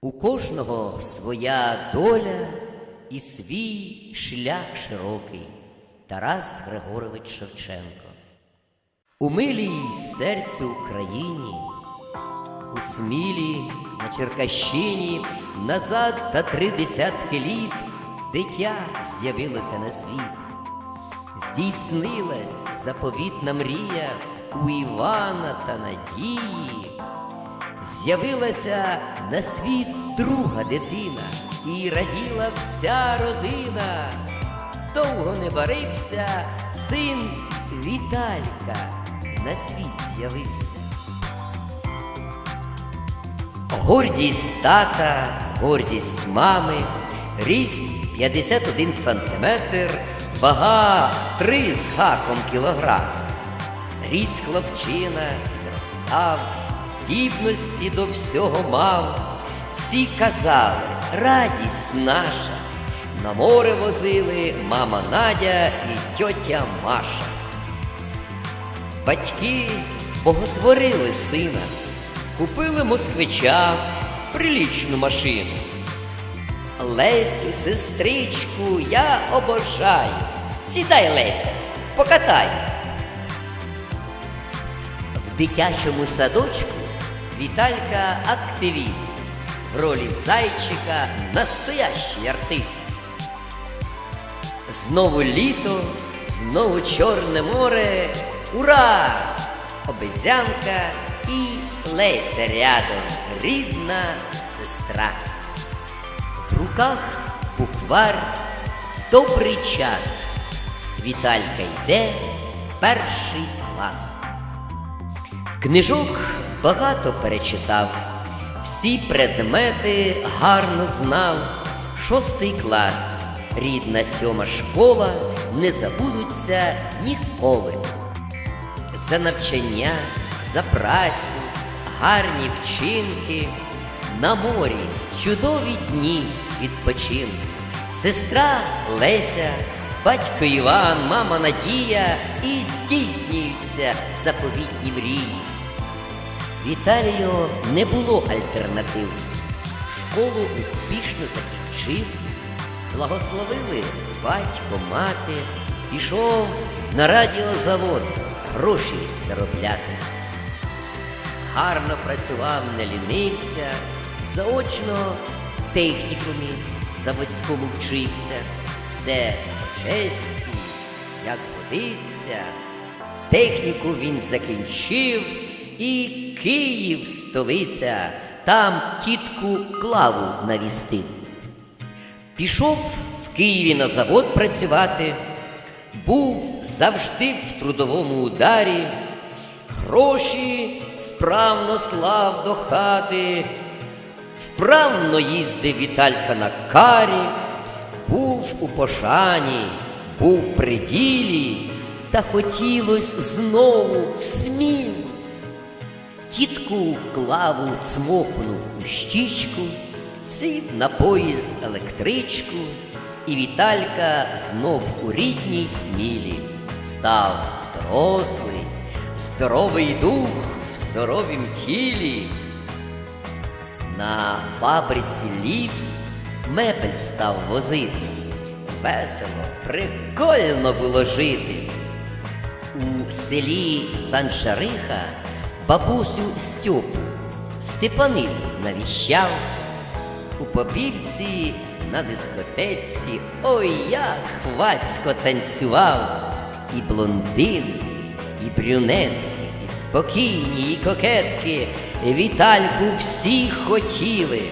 У кожного своя доля і свій шлях широкий. Тарас Григорович Шевченко. У милій серцю Україні, у смілі на Черкащині назад та три десятки літ дитя з'явилося на світ. Здійснилась заповітна мрія у Івана та Надії. З'явилася на світ друга дитина, і раділа вся родина. Довго не барився, син Віталька на світ з'явився. Гордість тата, гордість мами, ріст 51 сантиметр, вага 3 з гаком кілограм. Ріс хлопчина, підростав, здібності до всього мав. Всі казали, радість наша. На море возили мама Надя і тьотя Маша. Батьки боготворили сина, купили москвича прилічну машину. Лесю, сестричку, я обожаю. Сідай, Леся, покатай. В дитячому садочку Віталька активіст. В ролі зайчика настоящий артист. Знову літо, знову Чорне море. Ура! Обезянка і Леся рядом, рідна сестра. В руках буквар добрий час. Віталька йде в перший клас. Книжок багато перечитав, всі предмети гарно знав. Шостий клас, рідна сьома школа не забудуться ніколи. За навчання, за працю, гарні вчинки, на морі чудові дні відпочинку. Сестра Леся, батько Іван, мама Надія і здійснюються заповітні мрії. Віталію не було альтернатив. Школу успішно закінчив, благословили батько, мати, пішов на радіозавод гроші заробляти. Гарно працював, не лінився, заочно в технікумі заводському вчився, все по честі, як годиться. Техніку він закінчив і Київ столиця, там тітку клаву навістив. Пішов в Києві на завод працювати, був завжди в трудовому ударі, гроші справно слав до хати, вправно їздив Віталька на карі, був у пошані, був при ділі, та хотілось знову в сміль. Тітку клаву цмокнув у щічку, сів на поїзд електричку, і Віталька знов у рідній смілі став дорослий, здоровий дух в здоровім тілі. На фабриці ліпс мебель став возити. Весело, прикольно було жити. У селі Саншариха бабусю Стьопу Степанин навіщав. У попівці на дискотеці ой як хвасько танцював. І блондинки, і брюнетки, і спокійні, і кокетки Вітальку всі хотіли.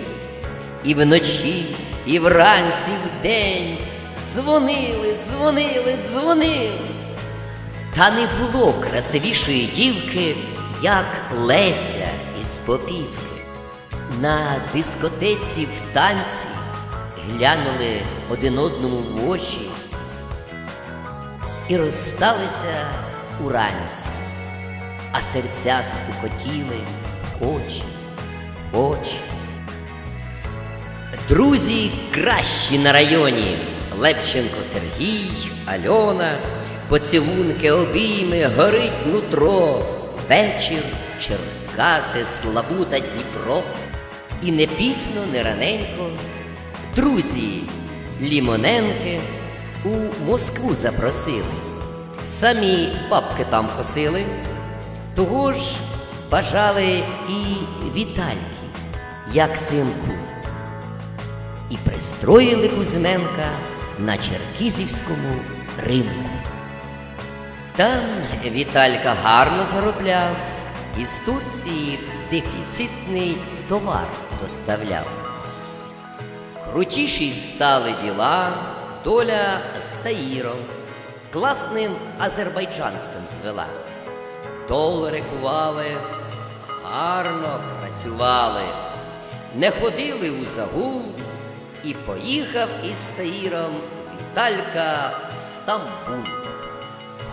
І вночі, і вранці вдень дзвонили, дзвонили, дзвонили. Та не було красивішої дівки, як Леся із Попівки. На дискотеці в танці глянули один одному в очі і розсталися уранці, а серця стукотіли очі, очі. Друзі кращі на районі Лепченко Сергій, Альона, поцілунки, обійми, горить нутро, вечір, Черкаси, Славута, Дніпро. І не пісно, не раненько, друзі Лімоненки у Москву запросили. Самі бабки там косили, того ж бажали і Вітальки, як синку. І пристроїли Кузьменка на Черкізівському ринку. Там Віталька гарно заробляв, із Турції дефіцитний товар доставляв. Крутіші стали діла, доля з Таїром, класним азербайджанцем звела. Долари кували, гарно працювали, не ходили у загул, і поїхав із Таїром Віталька в Стамбул.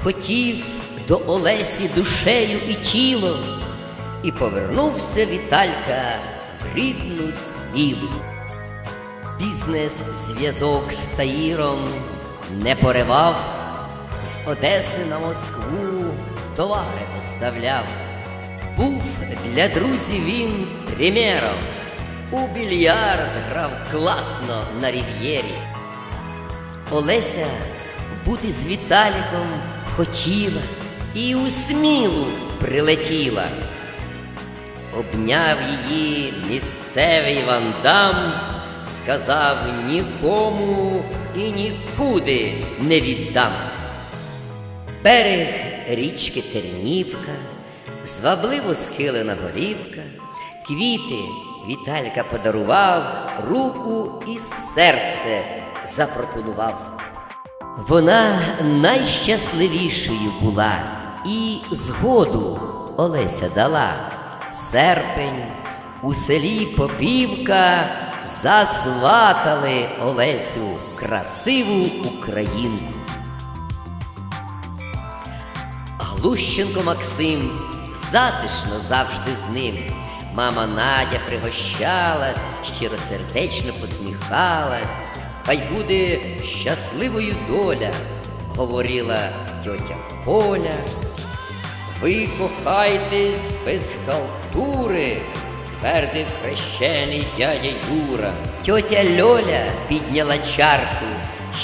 Хотів до Олесі душею і тілом, і повернувся Віталька в рідну смілу. Бізнес-зв'язок з Таїром не поривав, з Одеси на Москву товари доставляв. Був для друзів він примером. У більярд грав класно на рів'єрі. Олеся бути з Віталіком хотіла і у смілу прилетіла. Обняв її місцевий вандам, сказав нікому і нікуди не віддам. Берег річки Тернівка, звабливо схилена голівка, квіти Віталька подарував, руку і серце запропонував. Вона найщасливішою була і згоду Олеся дала. Серпень у селі Попівка засватали Олесю красиву Українку. Глущенко Максим затишно завжди з ним. Мама Надя пригощалась, щиросердечно посміхалась. Хай буде щасливою доля, говорила тьотя Поля. Ви кохайтесь без халтури, твердив хрещений дядя Юра. Тьотя Льоля підняла чарку,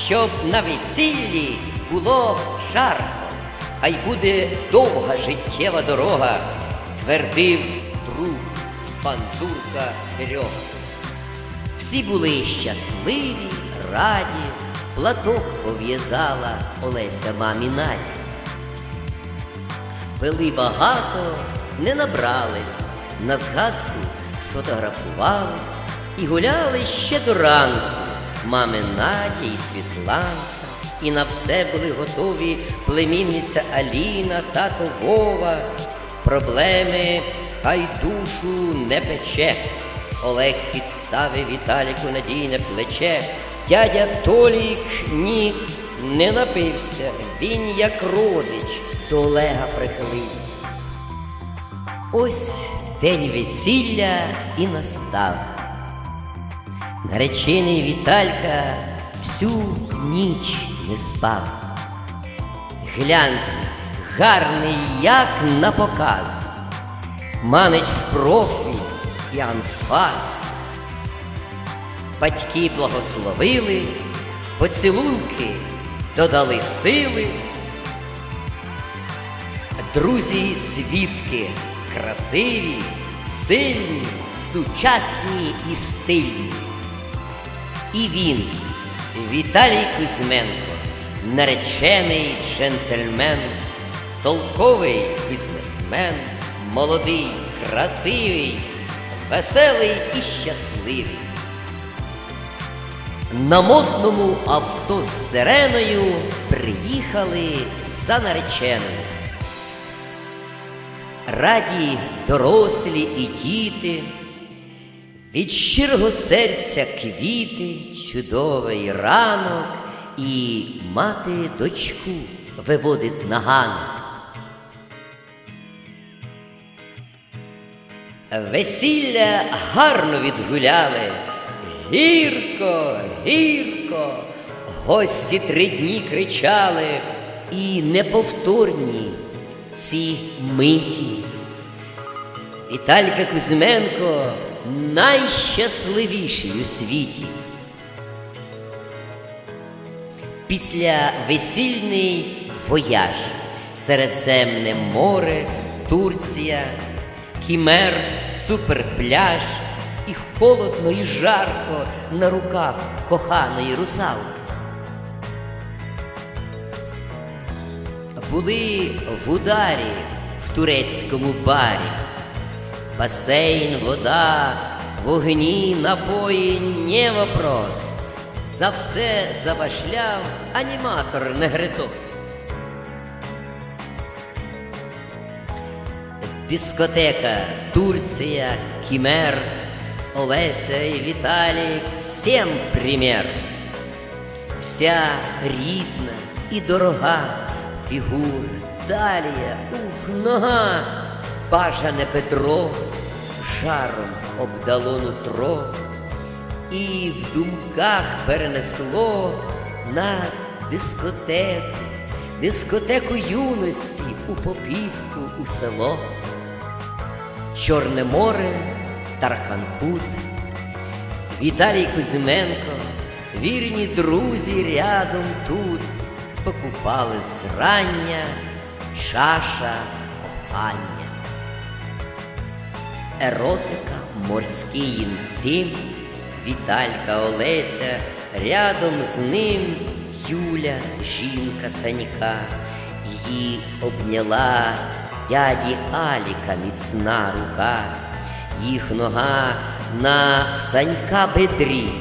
щоб на весіллі було жарко. Хай буде довга життєва дорога, твердив друг пандурка Серега. Всі були щасливі, раді, платок пов'язала Олеся мамі Наді. Пили багато, не набрались, на згадку сфотографувались і гуляли ще до ранку. Мами Надя і Світланка, і на все були готові племінниця Аліна, тато Вова. Проблеми хай душу не пече. Олег підставив Віталіку надійне плече. Дядя Толік ні, не напився. Він, як родич, до Олега прихилився. Ось день весілля і настав. Наречений Віталька всю ніч не спав. Гляньте, гарний, як на показ, манить в профіль і анфас. Батьки благословили, поцілунки додали сили. Друзі, свідки красиві, сильні, сучасні і стильні. І він, Віталій Кузьменко, наречений джентльмен, толковий бізнесмен, молодий, красивий, веселий і щасливий. На модному авто з сиреною приїхали за нареченою. Раді дорослі і діти, від щирого серця квіти, чудовий ранок, і мати дочку виводить на ганок. Весілля гарно відгуляли, гірко, гірко, гості три дні кричали, і неповторні ці миті. Віталька Кузьменко найщасливіший у світі. Після весільний вояж, Середземне море, Турція, Кімер, суперпляж, і холодно, і жарко на руках коханої русалки. Були в ударі в турецькому барі. Басейн, вода, вогні, напої, не вопрос. За все забашляв аніматор Негритос. Дискотека, Турція, Кімер, Олеся і Віталік всім пример. Вся рідна і дорога фігура, талія, ух, нога, бажане Петро, жаром обдало нутро, і в думках перенесло на дискотеку, дискотеку юності у попівку у село. Чорне море, Тарханкут, Віталій Кузьменко, вірні друзі рядом тут покупали зрання, чаша кохання. Еротика, морський інтим, Віталька Олеся, рядом з ним Юля, жінка Санька, її обняла дяді Аліка міцна рука, їх нога на Санька бедрі,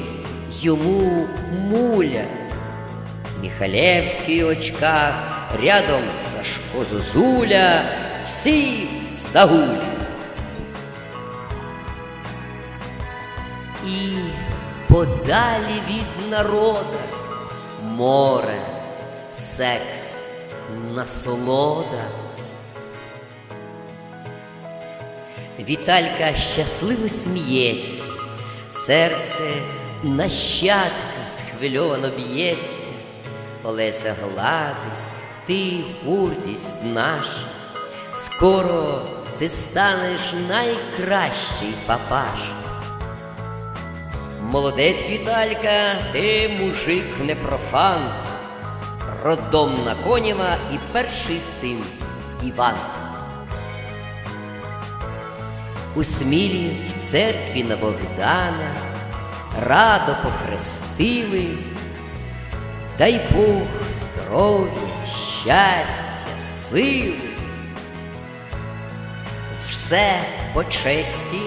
йому муля. Міхалевський очках, рядом Сашко Зозуля, всі загуль. І подалі від народа море, секс, насолода. Віталька щасливо сміється, серце нащадка схвильовано б'ється. Олеся гладить, ти гордість наша, скоро ти станеш найкращий папаш. Молодець Віталька, ти мужик не профан, родом на коніва і перший син Іван. У смілі в церкві на Богдана радо похрестили. Дай Бог здоров'я, щастя, сили. Все по честі,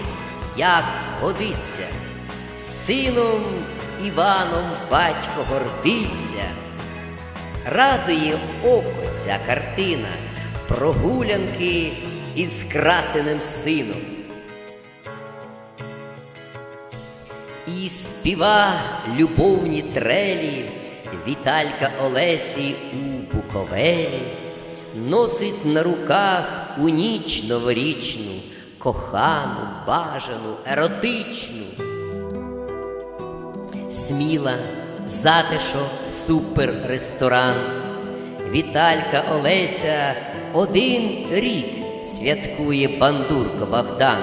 як годиться, сином Іваном батько гордиться, радує око ця картина, прогулянки із красеним сином. І співа любовні трелі Віталька Олесі у Буковелі, носить на руках у ніч новорічну, кохану, бажану, еротичну. Сміла, затишок, супер ресторан. Віталька Олеся один рік святкує бандурко Богдан,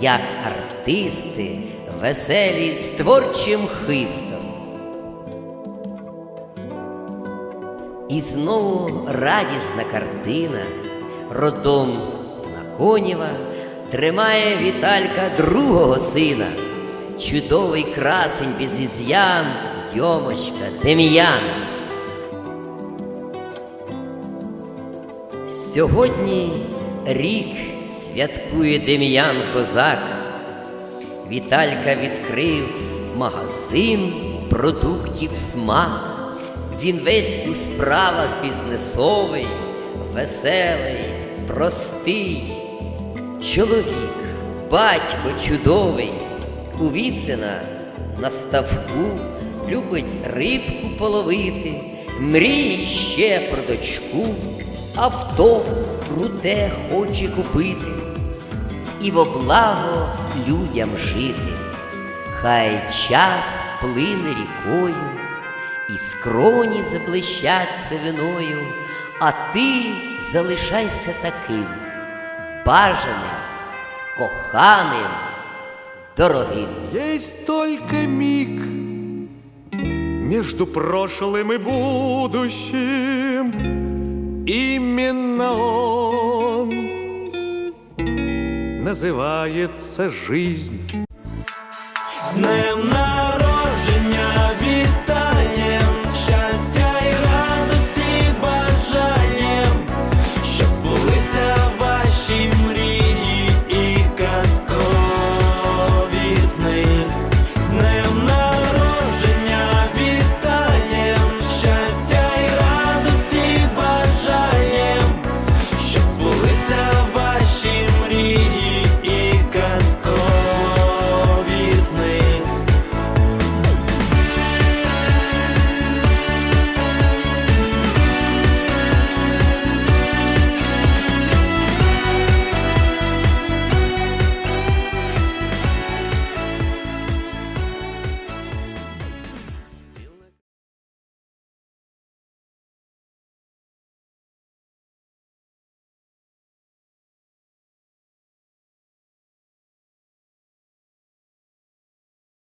як артисти веселі з творчим хистом. І знову радісна картина родом на Коніва тримає Віталька другого сина, чудовий красень без із'ян, Йомочка, Дем'ян. Сьогодні рік святкує Дем'ян Козак. Віталька відкрив магазин продуктів смак. Він весь у справах бізнесовий, веселий, простий. Чоловік, батько чудовий, у Віцина на ставку любить рибку половити, мріє ще про дочку, авто круте хоче купити і во благо людям жити. Хай час плине рікою, і скроні заблищать сивиною, а ти залишайся таким, бажаним, коханим, дорогим. Есть только миг между прошлым и будущим. Именно он называется жизнь. С днем